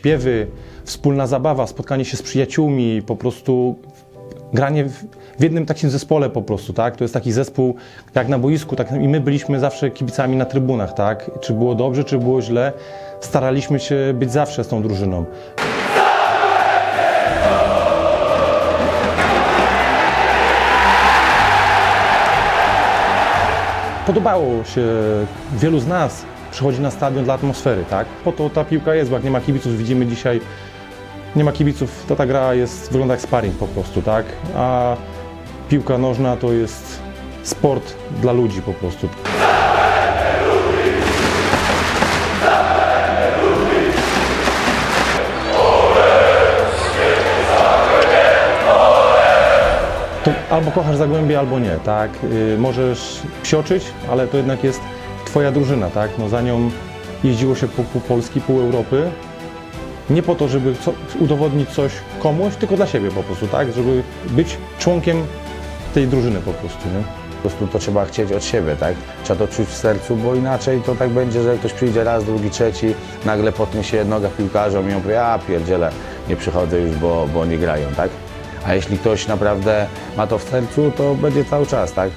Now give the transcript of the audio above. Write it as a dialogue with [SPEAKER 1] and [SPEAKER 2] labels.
[SPEAKER 1] śpiewy, wspólna zabawa, spotkanie się z przyjaciółmi, po prostu granie w, w jednym takim zespole po prostu, tak? To jest taki zespół jak na boisku, tak? I my byliśmy zawsze kibicami na trybunach, tak? Czy było dobrze, czy było źle, staraliśmy się być zawsze z tą drużyną. Podobało się wielu z nas przychodzi na stadion dla atmosfery, tak? Po to ta piłka jest, bo jak nie ma kibiców, widzimy dzisiaj, nie ma kibiców, to ta gra jest, wygląda jak sparring po prostu, tak? A piłka nożna to jest sport dla ludzi po prostu. to albo kochasz Zagłębie, albo nie, tak? Y, możesz psioczyć, ale to jednak jest twoja drużyna, tak? No za nią jeździło się pół, pół Polski, pół Europy. Nie po to, żeby co, udowodnić coś komuś, tylko dla siebie po prostu, tak? Żeby być członkiem tej drużyny po prostu, nie?
[SPEAKER 2] Po prostu to trzeba chcieć od siebie, tak? Trzeba to czuć w sercu, bo inaczej to tak będzie, że ktoś przyjdzie raz, drugi, trzeci, nagle potnie się noga piłkarzom i on powie, a pierdziele, nie przychodzę już, bo, bo nie grają, tak? A jeśli ktoś naprawdę ma to w sercu, to będzie cały czas, tak?